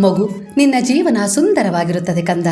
ಮಗು, ನಿನ್ನ ಜೀವನ ಸುಂದರವಾಗಿರುತ್ತದೆ ಕಂದ.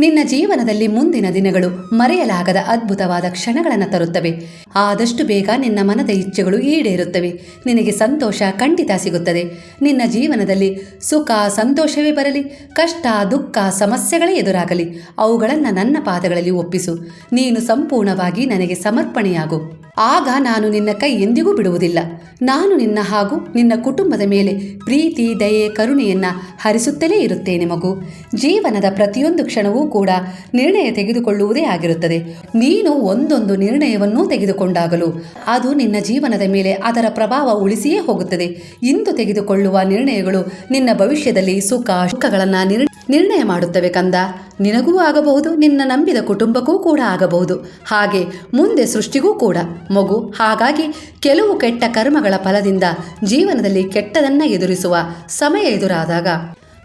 ನಿನ್ನ ಜೀವನದಲ್ಲಿ ಮುಂದಿನ ದಿನಗಳು ಮರೆಯಲಾಗದ ಅದ್ಭುತವಾದ ಕ್ಷಣಗಳನ್ನು ತರುತ್ತವೆ. ಆದಷ್ಟು ಬೇಗ ನಿನ್ನ ಮನದ ಇಚ್ಛೆಗಳು ಈಡೇರುತ್ತವೆ. ನಿನಗೆ ಸಂತೋಷ ಖಂಡಿತ ಸಿಗುತ್ತದೆ. ನಿನ್ನ ಜೀವನದಲ್ಲಿ ಸುಖ, ಸಂತೋಷವೇ ಬರಲಿ, ಕಷ್ಟ, ದುಃಖ, ಸಮಸ್ಯೆಗಳೇ ಎದುರಾಗಲಿ. ಅವುಗಳನ್ನು ನನ್ನ ಪಾದಗಳಲ್ಲಿ ಒಪ್ಪಿಸು. ನೀನು ಸಂಪೂರ್ಣವಾಗಿ ನನಗೆ ಸಮರ್ಪಣೆಯಾಗು. ಆಗ ನಾನು ನಿನ್ನ ಕೈ ಎಂದಿಗೂ ಬಿಡುವುದಿಲ್ಲ. ನಾನು ನಿನ್ನ ಹಾಗೂ ನಿನ್ನ ಕುಟುಂಬದ ಮೇಲೆ ಪ್ರೀತಿ, ದಯೆ, ಕರುಣೆಯನ್ನ ಹರಿಸುತ್ತಲೇ ಇರುತ್ತೇನೆ ಮಗು. ಜೀವನದ ಪ್ರತಿಯೊಂದು ಕ್ಷಣವೂ ಕೂಡ ನಿರ್ಣಯ ತೆಗೆದುಕೊಳ್ಳುವುದೇ ಆಗಿರುತ್ತದೆ. ನೀನು ಒಂದೊಂದು ನಿರ್ಣಯವನ್ನೂ ತೆಗೆದುಕೊಂಡಾಗಲೂ. ಅದು ನಿನ್ನ ಜೀವನದ ಮೇಲೆ ಅದರ ಪ್ರಭಾವ ಉಳಿಸಿಯೇ ಹೋಗುತ್ತದೆ. ಇಂದು ತೆಗೆದುಕೊಳ್ಳುವ ನಿರ್ಣಯಗಳು ನಿನ್ನ ಭವಿಷ್ಯದಲ್ಲಿ ಸುಖ, ಸುಖಗಳನ್ನು ನಿರ್ ನಿರ್ಣಯ ಮಾಡುತ್ತವೆ ಕಂದ. ನಿನಗೂ ಆಗಬಹುದು, ನಿನ್ನ ನಂಬಿದ ಕುಟುಂಬಕ್ಕೂ ಕೂಡ ಆಗಬಹುದು. ಹಾಗೆ ಮುಂದೆ ಸೃಷ್ಟಿಗೂ ಕೂಡ. ಮಗು, ಹಾಗಾಗಿ ಕೆಲವು ಕೆಟ್ಟ ಕರ್ಮಗಳ ಫಲದಿಂದ ಜೀವನದಲ್ಲಿ ಕೆಟ್ಟದನ್ನ ಎದುರಿಸುವ ಸಮಯ ಎದುರಾದಾಗ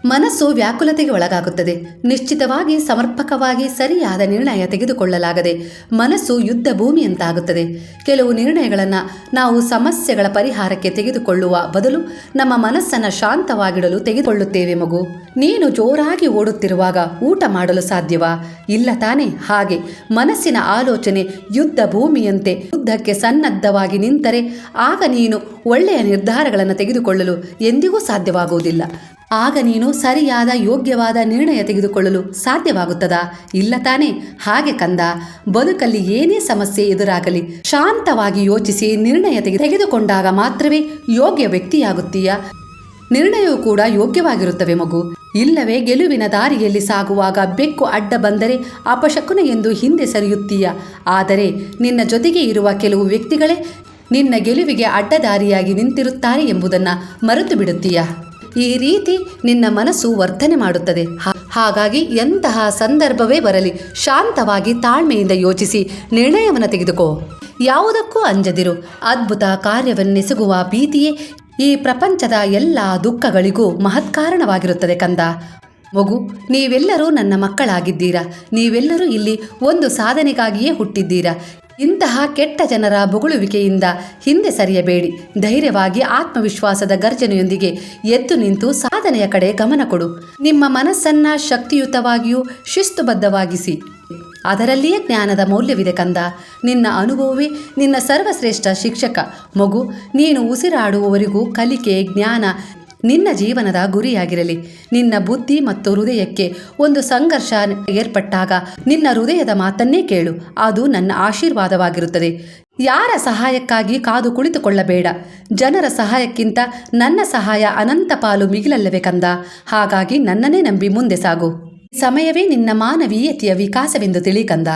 ಮನಸ್ಸು ವ್ಯಾಕುಲತೆಗೆ ಒಳಗಾಗುತ್ತದೆ. ನಿಶ್ಚಿತವಾಗಿ ಸಮರ್ಪಕವಾಗಿ ಸರಿಯಾದ ನಿರ್ಣಯ ತೆಗೆದುಕೊಳ್ಳಲಾಗದೆ ಮನಸ್ಸು ಯುದ್ಧ ಭೂಮಿಯಂತಾಗುತ್ತದೆ. ಕೆಲವು ನಿರ್ಣಯಗಳನ್ನು ನಾವು ಸಮಸ್ಯೆಗಳ ಪರಿಹಾರಕ್ಕೆ ತೆಗೆದುಕೊಳ್ಳುವ ಬದಲು ನಮ್ಮ ಮನಸ್ಸನ್ನು ಶಾಂತವಾಗಿಡಲು ತೆಗೆದುಕೊಳ್ಳುತ್ತೇವೆ ಮಗು. ನೀನು ಜೋರಾಗಿ ಓಡುತ್ತಿರುವಾಗ ಊಟ ಮಾಡಲು ಸಾಧ್ಯವಾ? ಇಲ್ಲ ತಾನೇ, ಹಾಗೆ. ಮನಸ್ಸಿನ ಆಲೋಚನೆ ಯುದ್ಧ ಭೂಮಿಯಂತೆ ಯುದ್ಧಕ್ಕೆ ಸನ್ನದ್ಧವಾಗಿ ನಿಂತರೆ ಆಗ ನೀನು ಒಳ್ಳೆಯ ನಿರ್ಧಾರಗಳನ್ನು ತೆಗೆದುಕೊಳ್ಳಲು ಎಂದಿಗೂ ಸಾಧ್ಯವಾಗುವುದಿಲ್ಲ. ಆಗ ನೀನು ಸರಿಯಾದ, ಯೋಗ್ಯವಾದ ನಿರ್ಣಯ ತೆಗೆದುಕೊಳ್ಳಲು ಸಾಧ್ಯವಾಗುತ್ತದಾ? ಇಲ್ಲ ತಾನೇ, ಹಾಗೆ ಕಂದ. ಬದುಕಲ್ಲಿ ಏನೇ ಸಮಸ್ಯೆ ಎದುರಾಗಲಿ, ಶಾಂತವಾಗಿ ಯೋಚಿಸಿ ನಿರ್ಣಯ ತೆಗೆ ತೆಗೆದುಕೊಂಡಾಗ ಮಾತ್ರವೇ ಯೋಗ್ಯ ವ್ಯಕ್ತಿಯಾಗುತ್ತೀಯ? ನಿರ್ಣಯವು ಕೂಡ ಯೋಗ್ಯವಾಗಿರುತ್ತವೆ ಮಗು. ಇಲ್ಲವೇ ಗೆಲುವಿನ ದಾರಿಯಲ್ಲಿ ಸಾಗುವಾಗ ಬೆಕ್ಕು ಅಡ್ಡ ಬಂದರೆ ಅಪಶಕುನ ಎಂದು ಹಿಂದೆ ಸರಿಯುತ್ತೀಯ. ಆದರೆ ನಿನ್ನ ಜೊತೆಗೆ ಇರುವ ಕೆಲವು ವ್ಯಕ್ತಿಗಳೇ ನಿನ್ನ ಗೆಲುವಿಗೆ ಅಡ್ಡದಾರಿಯಾಗಿ ನಿಂತಿರುತ್ತಾರೆ ಎಂಬುದನ್ನು ಮರೆತು ಬಿಡುತ್ತೀಯ ಈ ರೀತಿ ನಿನ್ನ ಮನಸ್ಸು ವರ್ತನೆ ಮಾಡುತ್ತದೆ. ಹಾಗಾಗಿ ಎಂತಹ ಸಂದರ್ಭವೇ ಬರಲಿ, ಶಾಂತವಾಗಿ ತಾಳ್ಮೆಯಿಂದ ಯೋಚಿಸಿ ನಿರ್ಣಯವನ್ನು ತೆಗೆದುಕೋ. ಯಾವುದಕ್ಕೂ ಅಂಜದಿರು. ಅದ್ಭುತ ಕಾರ್ಯವನ್ನೆಸಗುವ ಭೀತಿಯೇ ಈ ಪ್ರಪಂಚದ ಎಲ್ಲ ದುಃಖಗಳಿಗೂ ಮಹತ್ಕಾರಣವಾಗಿರುತ್ತದೆ ಕಂದ. ಮಗು, ನೀವೆಲ್ಲರೂ ನನ್ನ ಮಕ್ಕಳಾಗಿದ್ದೀರಾ? ನೀವೆಲ್ಲರೂ ಇಲ್ಲಿ ಒಂದು ಸಾಧನೆಗಾಗಿಯೇ ಹುಟ್ಟಿದ್ದೀರಾ? ಇಂತಹ ಕೆಟ್ಟ ಜನರ ಬೊಗಳುವಿಕೆಯಿಂದ ಹಿಂದೆ ಸರಿಯಬೇಡಿ. ಧೈರ್ಯವಾಗಿ ಆತ್ಮವಿಶ್ವಾಸದ ಗರ್ಜನೆಯೊಂದಿಗೆ ಎದ್ದು ನಿಂತು ಸಾಧನೆಯ ಕಡೆ ಗಮನ ಕೊಡು. ನಿಮ್ಮ ಮನಸ್ಸನ್ನ ಶಕ್ತಿಯುತವಾಗಿಯೂ ಶಿಸ್ತುಬದ್ಧವಾಗಿಸಿ. ಅದರಲ್ಲಿಯೇ ಜ್ಞಾನದ ಮೌಲ್ಯವಿದೆ ಕಂದ. ನಿನ್ನ ಅನುಭವವೇ ನಿನ್ನ ಸರ್ವಶ್ರೇಷ್ಠ ಶಿಕ್ಷಕ. ಮಗು, ನೀನು ಉಸಿರಾಡುವವರಿಗೂ ಕಲಿಕೆ, ಜ್ಞಾನ ನಿನ್ನ ಜೀವನದ ಗುರಿಯಾಗಿರಲಿ. ನಿನ್ನ ಬುದ್ಧಿ ಮತ್ತು ಹೃದಯಕ್ಕೆ ಒಂದು ಸಂಘರ್ಷ ಏರ್ಪಟ್ಟಾಗ ನಿನ್ನ ಹೃದಯದ ಮಾತನ್ನೇ ಕೇಳು. ಅದು ನನ್ನ ಆಶೀರ್ವಾದವಾಗಿರುತ್ತದೆ. ಯಾರ ಸಹಾಯಕ್ಕಾಗಿ ಕಾದು ಕುಳಿತುಕೊಳ್ಳಬೇಡ. ಜನರ ಸಹಾಯಕ್ಕಿಂತ ನನ್ನ ಸಹಾಯ ಅನಂತ ಪಾಲು ಮಿಗಿಲಲ್ಲವೇ ಕಂದ. ಹಾಗಾಗಿ ನನ್ನನ್ನೇ ನಂಬಿ ಮುಂದೆ ಸಾಗು. ಸಮಯವೇ ನಿನ್ನ ಮಾನವೀಯತೆಯ ವಿಕಾಸವೆಂದು ತಿಳಿ ಕಂದ.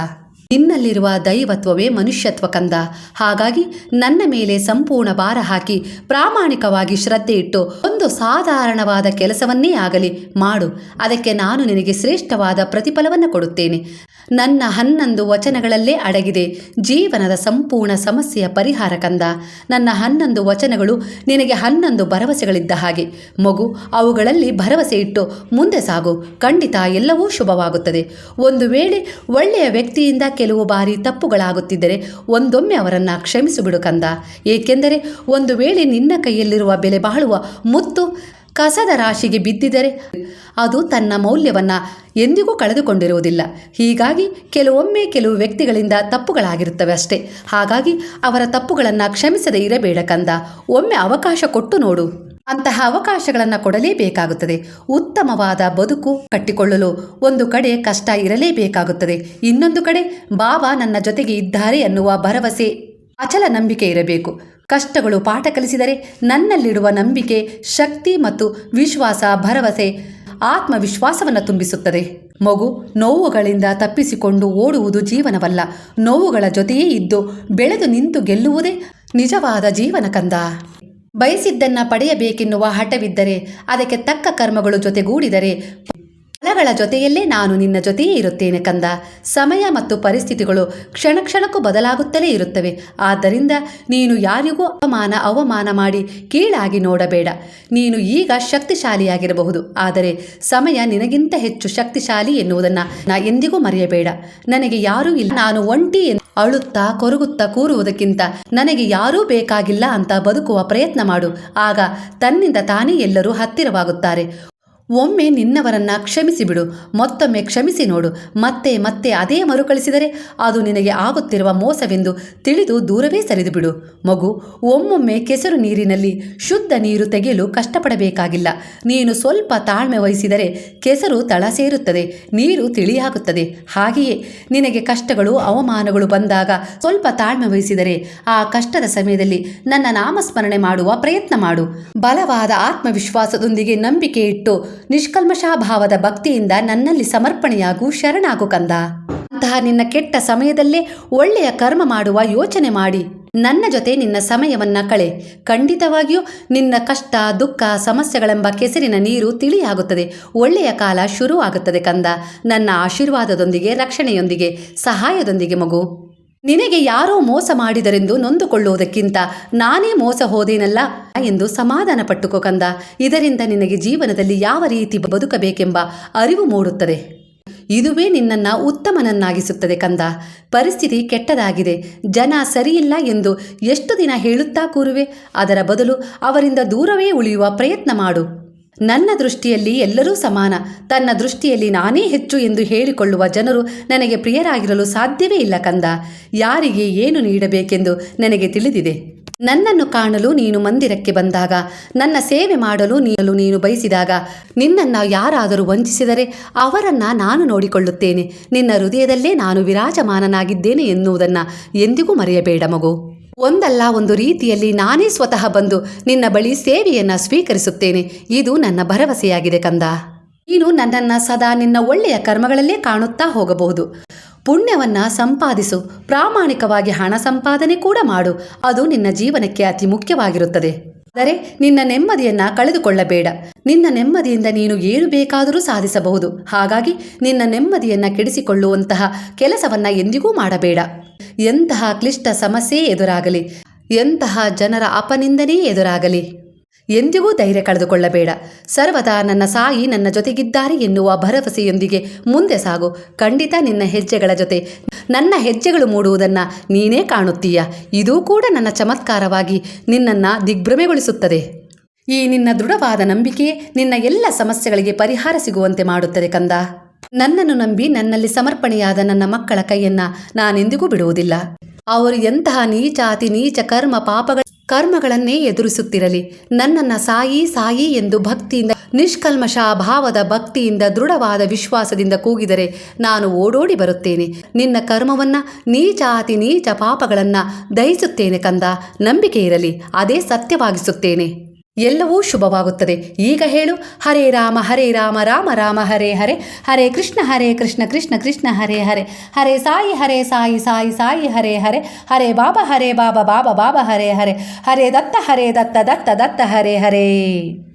ನಿನ್ನಲ್ಲಿರುವ ದೈವತ್ವವೇ ಮನುಷ್ಯತ್ವ ಕಂದ. ಹಾಗಾಗಿ ನನ್ನ ಮೇಲೆ ಸಂಪೂರ್ಣ ಭಾರ ಹಾಕಿ ಪ್ರಾಮಾಣಿಕವಾಗಿ ಶ್ರದ್ಧೆ ಇಟ್ಟು ಒಂದು ಸಾಧಾರಣವಾದ ಕೆಲಸವನ್ನೇ ಆಗಲಿ ಮಾಡು. ಅದಕ್ಕೆ ನಾನು ನಿನಗೆ ಶ್ರೇಷ್ಠವಾದ ಪ್ರತಿಫಲವನ್ನು ಕೊಡುತ್ತೇನೆ. ನನ್ನ ಹನ್ನೊಂದು ವಚನಗಳಲ್ಲೇ ಅಡಗಿದೆ. ಜೀವನದ ಸಂಪೂರ್ಣ ಸಮಸ್ಯೆಯ ಪರಿಹಾರ ಕಂದ. ನನ್ನ ಹನ್ನೊಂದು ವಚನಗಳು ನಿನಗೆ ಹನ್ನೊಂದು ಭರವಸೆಗಳಿದ್ದ ಹಾಗೆ. ಮಗು, ಅವುಗಳಲ್ಲಿ ಭರವಸೆ ಇಟ್ಟು ಮುಂದೆ ಸಾಗು. ಖಂಡಿತ ಎಲ್ಲವೂ ಶುಭವಾಗುತ್ತದೆ. ಒಂದು ವೇಳೆ ಒಳ್ಳೆಯ ವ್ಯಕ್ತಿಯಿಂದ ಕೆಲವು ಬಾರಿ ತಪ್ಪುಗಳಾಗುತ್ತಿದ್ದರೆ ಒಂದೊಮ್ಮೆ ಅವರನ್ನು ಕ್ಷಮಿಸಿಬಿಡು ಕಂದ. ಏಕೆಂದರೆ ಒಂದು ವೇಳೆ ನಿನ್ನ ಕೈಯಲ್ಲಿರುವ ಬೆಲೆ ಬಾಳುವ ಮುತ್ತು ಕಸದ ರಾಶಿಗೆ ಬಿದ್ದಿದರೆ ಅದು ತನ್ನ ಮೌಲ್ಯವನ್ನು ಎಂದಿಗೂ ಕಳೆದುಕೊಂಡಿರುವುದಿಲ್ಲ. ಹೀಗಾಗಿ ಕೆಲವೊಮ್ಮೆ ಕೆಲವು ವ್ಯಕ್ತಿಗಳಿಂದ ತಪ್ಪುಗಳಾಗಿರುತ್ತವೆ ಅಷ್ಟೇ. ಹಾಗಾಗಿ ಅವರ ತಪ್ಪುಗಳನ್ನು ಕ್ಷಮಿಸದೇ ಇರಬೇಡ ಕಂದ. ಒಮ್ಮೆ ಅವಕಾಶ ಕೊಟ್ಟು ನೋಡು. ಅಂತಹ ಅವಕಾಶಗಳನ್ನು ಕೊಡಲೇಬೇಕಾಗುತ್ತದೆ. ಉತ್ತಮವಾದ ಬದುಕು ಕಟ್ಟಿಕೊಳ್ಳಲು ಒಂದು ಕಡೆ ಕಷ್ಟ ಇರಲೇಬೇಕಾಗುತ್ತದೆ. ಇನ್ನೊಂದು ಕಡೆ ಬಾಬಾ ನನ್ನ ಜೊತೆಗೆ ಇದ್ದಾರೆ ಅನ್ನುವ ಭರವಸೆ, ಅಚಲ ನಂಬಿಕೆ ಇರಬೇಕು. ಕಷ್ಟಗಳು ಪಾಠ ಕಲಿಸಿದರೆ ನನ್ನಲ್ಲಿಡುವ ನಂಬಿಕೆ, ಶಕ್ತಿ ಮತ್ತು ವಿಶ್ವಾಸ, ಭರವಸೆ, ಆತ್ಮವಿಶ್ವಾಸವನ್ನು ತುಂಬಿಸುತ್ತದೆ. ಮಗು ನೋವುಗಳಿಂದ ತಪ್ಪಿಸಿಕೊಂಡು ಓಡುವುದು ಜೀವನವಲ್ಲ. ನೋವುಗಳ ಜೊತೆಯೇ ಇದ್ದು ಬೆಳೆದು ನಿಂತು ಗೆಲ್ಲುವುದೇ ನಿಜವಾದ ಜೀವನ ಕಂದ. ಬಯಸಿದ್ದನ್ನ ಪಡೆಯಬೇಕೆನ್ನುವ ಹಠವಿದ್ದರೆ ಅದಕ್ಕೆ ತಕ್ಕ ಕರ್ಮಗಳು ಜೊತೆಗೂಡಿದರೆ ಫಲಗಳ ಜೊತೆಯಲ್ಲೇ ನಾನು ನಿನ್ನ ಜೊತೆಯೇ ಇರುತ್ತೇನೆ ಕಂದ. ಸಮಯ ಮತ್ತು ಪರಿಸ್ಥಿತಿಗಳು ಕ್ಷಣ ಕ್ಷಣಕ್ಕೂ ಬದಲಾಗುತ್ತಲೇ ಇರುತ್ತವೆ. ಆದ್ದರಿಂದ ನೀನು ಯಾರಿಗೂ ಅವಮಾನ ಅವಮಾನ ಮಾಡಿ ಕೀಳಾಗಿ ನೋಡಬೇಡ. ನೀನು ಈಗ ಶಕ್ತಿಶಾಲಿಯಾಗಿರಬಹುದು. ಆದರೆ ಸಮಯ ನಿನಗಿಂತ ಹೆಚ್ಚು ಶಕ್ತಿಶಾಲಿ ಎನ್ನುವುದನ್ನು ನಾ ಎಂದಿಗೂ ಮರೆಯಬೇಡ. ನನಗೆ ಯಾರೂ ಇಲ್ಲ. ನಾನು ಒಂಟಿ ಅಳುತ್ತಾ ಕೊರಗುತ್ತಾ ಕೂರುವುದಕ್ಕಿಂತ ನನಗೆ ಯಾರೂ ಬೇಕಾಗಿಲ್ಲ ಅಂತ ಬದುಕುವ ಪ್ರಯತ್ನ ಮಾಡು. ಆಗ ತನ್ನಿಂದ ತಾನೇ ಎಲ್ಲರೂ ಹತ್ತಿರವಾಗುತ್ತಾರೆ. ಒಮ್ಮೆ ನಿನ್ನವರನ್ನ ಕ್ಷಮಿಸಿಬಿಡು, ಮತ್ತೊಮ್ಮೆ ಕ್ಷಮಿಸಿ ನೋಡು. ಮತ್ತೆ ಮತ್ತೆ ಅದೇ ಮರುಕಳಿಸಿದರೆ ಅದು ನಿನಗೆ ಆಗುತ್ತಿರುವ ಮೋಸವೆಂದು ತಿಳಿದು ದೂರವೇ ಸರಿದು ಬಿಡು ಮಗು, ಒಮ್ಮೊಮ್ಮೆ ಕೆಸರು ನೀರಿನಲ್ಲಿ ಶುದ್ಧ ನೀರು ತೆಗೆಯಲು ಕಷ್ಟಪಡಬೇಕಾಗಿಲ್ಲ. ನೀನು ಸ್ವಲ್ಪ ತಾಳ್ಮೆ ವಹಿಸಿದರೆ ಕೆಸರು ತಳ ಸೇರುತ್ತದೆ, ನೀರು ತಿಳಿಯಾಗುತ್ತದೆ. ಹಾಗೆಯೇ ನಿನಗೆ ಕಷ್ಟಗಳು, ಅವಮಾನಗಳು ಬಂದಾಗ ಸ್ವಲ್ಪ ತಾಳ್ಮೆ ವಹಿಸಿದರೆ ಆ ಕಷ್ಟದ ಸಮಯದಲ್ಲಿ ನನ್ನ ನಾಮಸ್ಮರಣೆ ಮಾಡುವ ಪ್ರಯತ್ನ ಮಾಡು. ಬಲವಾದ ಆತ್ಮವಿಶ್ವಾಸದೊಂದಿಗೆ ನಂಬಿಕೆ ಇಟ್ಟು ನಿಷ್ಕಲ್ಮಷಾಭಾವದ ಭಕ್ತಿಯಿಂದ ನನ್ನಲ್ಲಿ ಸಮರ್ಪಣೆಯಾಗು ಶರಣಾಗು ಕಂದ. ಅಂತಹ ನಿನ್ನ ಕೆಟ್ಟ ಸಮಯದಲ್ಲೇ ಒಳ್ಳೆಯ ಕರ್ಮ ಮಾಡುವ ಯೋಚನೆ ಮಾಡಿ. ನನ್ನ ಜೊತೆ ನಿನ್ನ ಸಮಯವನ್ನ ಕಳೆ. ಖಂಡಿತವಾಗಿಯೂ ನಿನ್ನ ಕಷ್ಟ, ದುಃಖ, ಸಮಸ್ಯೆಗಳೆಂಬ ಕೆಸರಿನ ನೀರು ತಿಳಿಯಾಗುತ್ತದೆ. ಒಳ್ಳೆಯ ಕಾಲ ಶುರುವಾಗುತ್ತದೆ ಕಂದ. ನನ್ನ ಆಶೀರ್ವಾದದೊಂದಿಗೆ, ರಕ್ಷಣೆಯೊಂದಿಗೆ, ಸಹಾಯದೊಂದಿಗೆ ಮಗು. ನಿನಗೆ ಯಾರೋ ಮೋಸ ಮಾಡಿದರೆಂದು ನೊಂದುಕೊಳ್ಳುವುದಕ್ಕಿಂತ ನಾನೇ ಮೋಸ ಹೋದೇನಲ್ಲ ಎಂದು ಸಮಾಧಾನ ಪಟ್ಟುಕೊ ಕಂದ. ಇದರಿಂದ ನಿನಗೆ ಜೀವನದಲ್ಲಿ ಯಾವ ರೀತಿ ಬದುಕಬೇಕೆಂಬ ಅರಿವು ಮೂಡುತ್ತದೆ. ಇದುವೇ ನಿನ್ನನ್ನು ಉತ್ತಮನನ್ನಾಗಿಸುತ್ತದೆ ಕಂದ. ಪರಿಸ್ಥಿತಿ ಕೆಟ್ಟದಾಗಿದೆ. ಜನ ಸರಿಯಿಲ್ಲ ಎಂದು ಎಷ್ಟು ದಿನ ಹೇಳುತ್ತಾ ಕೂರುವೆ? ಅದರ ಬದಲು ಅವರಿಂದ ದೂರವೇ ಉಳಿಯುವ ಪ್ರಯತ್ನ ಮಾಡು. ನನ್ನ ದೃಷ್ಟಿಯಲ್ಲಿ ಎಲ್ಲರೂ ಸಮಾನ. ತನ್ನ ದೃಷ್ಟಿಯಲ್ಲಿ ನಾನೇ ಹೆಚ್ಚು ಎಂದು ಹೇಳಿಕೊಳ್ಳುವ ಜನರು ನನಗೆ ಪ್ರಿಯರಾಗಿರಲು ಸಾಧ್ಯವೇ ಇಲ್ಲ ಕಂದ. ಯಾರಿಗೆ ಏನು ನೀಡಬೇಕೆಂದು ನನಗೆ ತಿಳಿದಿದೆ. ನನ್ನನ್ನು ಕಾಣಲು ನೀನು ಮಂದಿರಕ್ಕೆ ಬಂದಾಗ, ನನ್ನ ಸೇವೆ ಮಾಡಲು ನೀಯಲು ನೀನು ಬಯಸಿದಾಗ, ನಿನ್ನನ್ನು ಯಾರಾದರೂ ವಂಚಿಸಿದರೆ ಅವರನ್ನು ನಾನು ನೋಡಿಕೊಳ್ಳುತ್ತೇನೆ. ನಿನ್ನ ಹೃದಯದಲ್ಲೇ ನಾನು ವಿರಾಜಮಾನನಾಗಿದ್ದೇನೆ ಎನ್ನುವುದನ್ನು ಎಂದಿಗೂ ಮರೆಯಬೇಡ ಮಗು. ಒಂದಲ್ಲ, ಒಂದು ರೀತಿಯಲ್ಲಿ ನಾನೇ ಸ್ವತಃ ಬಂದು ನಿನ್ನ ಬಳಿ ಸೇವೆಯನ್ನು ಸ್ವೀಕರಿಸುತ್ತೇನೆ. ಇದು ನನ್ನ ಭರವಸೆಯಾಗಿದೆ ಕಂದ. ನೀನು ನನ್ನನ್ನು ಸದಾ ನಿನ್ನ ಒಳ್ಳೆಯ ಕರ್ಮಗಳಲ್ಲೇ ಕಾಣುತ್ತಾ ಹೋಗಬಹುದು. ಪುಣ್ಯವನ್ನು ಸಂಪಾದಿಸು. ಪ್ರಾಮಾಣಿಕವಾಗಿ ಹಣ ಸಂಪಾದನೆ ಕೂಡ ಮಾಡು. ಅದು ನಿನ್ನ ಜೀವನಕ್ಕೆ ಅತಿ ಮುಖ್ಯವಾಗಿರುತ್ತದೆ. ಆದರೆ ನಿನ್ನ ನೆಮ್ಮದಿಯನ್ನ ಕಳೆದುಕೊಳ್ಳಬೇಡ. ನಿನ್ನ ನೆಮ್ಮದಿಯಿಂದ ನೀನು ಏನು ಬೇಕಾದರೂ ಸಾಧಿಸಬಹುದು. ಹಾಗಾಗಿ ನಿನ್ನ ನೆಮ್ಮದಿಯನ್ನ ಕೆಡಿಸಿಕೊಳ್ಳುವಂತಹ ಕೆಲಸವನ್ನ ಎಂದಿಗೂ ಮಾಡಬೇಡ. ಎಂತಹ ಕ್ಲಿಷ್ಟ ಸಮಸ್ಯೆ ಎದುರಾಗಲಿ, ಎಂತಹ ಜನರ ಅಪನಿಂದನೇ ಎದುರಾಗಲಿ, ಎಂದಿಗೂ ಧೈರ್ಯ ಕಳೆದುಕೊಳ್ಳಬೇಡ. ಸರ್ವದಾ ನನ್ನ ಸಾಯಿ ನನ್ನ ಜೊತೆಗಿದ್ದಾರೆ ಎನ್ನುವ ಭರವಸೆಯೊಂದಿಗೆ ಮುಂದೆ ಸಾಗು. ಖಂಡಿತ ನಿನ್ನ ಹೆಜ್ಜೆಗಳ ಜೊತೆ ನನ್ನ ಹೆಜ್ಜೆಗಳು ಮೂಡುವುದನ್ನು ನೀನೇ ಕಾಣುತ್ತೀಯ. ಇದೂ ಕೂಡ ನನ್ನ ಚಮತ್ಕಾರವಾಗಿ ನಿನ್ನನ್ನು ದಿಗ್ಭ್ರಮೆಗೊಳಿಸುತ್ತದೆ. ಈ ನಿನ್ನ ದೃಢವಾದ ನಂಬಿಕೆ ನಿನ್ನ ಎಲ್ಲ ಸಮಸ್ಯೆಗಳಿಗೆ ಪರಿಹಾರ ಸಿಗುವಂತೆ ಮಾಡುತ್ತದೆ ಕಂದ. ನನ್ನನ್ನು ನಂಬಿ ನನ್ನಲ್ಲಿ ಸಮರ್ಪಣೆಯಾದ ನನ್ನ ಮಕ್ಕಳ ಕೈಯನ್ನ ನಾನೆಂದಿಗೂ ಬಿಡುವುದಿಲ್ಲ. ಅವರು ಎಂತಹ ನೀಚಾತಿ ನೀಚ ಕರ್ಮ ಪಾಪಗಳ ಕರ್ಮಗಳನ್ನೇ ಎದುರಿಸುತ್ತಿರಲಿ. ನನ್ನನ್ನ ಸಾಯಿ ಸಾಯಿ ಎಂದು ಭಕ್ತಿಯಿಂದ ನಿಷ್ಕಲ್ಮಶ ಭಾವದ ಭಕ್ತಿಯಿಂದ ದೃಢವಾದ ವಿಶ್ವಾಸದಿಂದ ಕೂಗಿದರೆ ನಾನು ಓಡೋಡಿ ಬರುತ್ತೇನೆ. ನಿನ್ನ ಕರ್ಮವನ್ನ ನೀಚಾತಿ ನೀಚ ಪಾಪಗಳನ್ನ ದಹಿಸುತ್ತೇನೆ ಕಂದ. ನಂಬಿಕೆ ಇರಲಿ, ಅದೇ ಸತ್ಯವಾಗಿಸುತ್ತೇನೆ. ಎಲ್ಲವೂ ಶುಭವಾಗುತ್ತದೆ. ಈಗ ಹೇಳು, ಹರೇ ರಾಮ ಹರೇ ರಾಮ ರಾಮ ರಾಮ, ಹರೇ ಹರೇ ಹರೇ ಕೃಷ್ಣ ಹರೇ ಕೃಷ್ಣ ಕೃಷ್ಣ ಕೃಷ್ಣ, ಹರೇ ಹರೇ ಹರೇ ಸಾಯಿ ಹರೇ ಸಾಯಿ ಸಾಯಿ ಸಾಯಿ, ಹರೇ ಹರೇ ಹರೇ ಬಾಬಾ ಹರೇ ಬಾಬಾ ಬಾಬಾ ಬಾಬಾ, ಹರೇ ಹರೇ ಹರೇ ದತ್ತ ಹರೇ ದತ್ತ ದತ್ತ ದತ್ತ, ಹರೇ ಹರೇ.